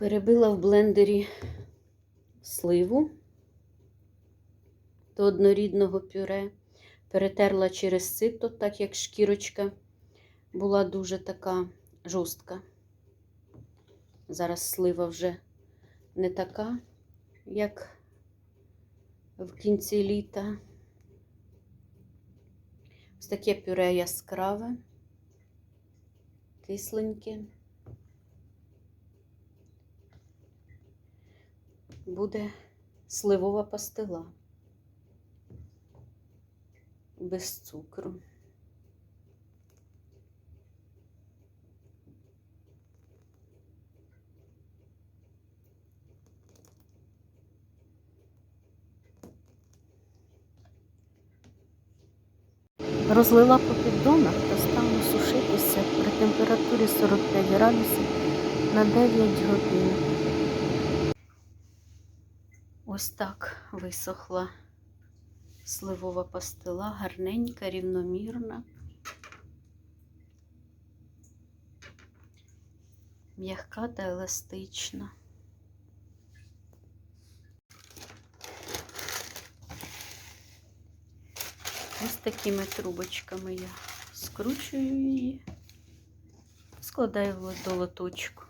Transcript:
Перебила в блендері сливу до однорідного пюре, перетерла через сито, так як шкірочка була дуже така жорстка. Зараз слива вже не така, як в кінці літа. Ось таке пюре яскраве, кисленьке. Буде сливова пастила без цукру. Розлила по піддонах та стану сушитися при температурі 45 градусів на 9 годин. Ось так висохла сливова пастила, гарненька, рівномірна, м'яка та еластична. Ось такими трубочками я скручую її, складаю до лоточку.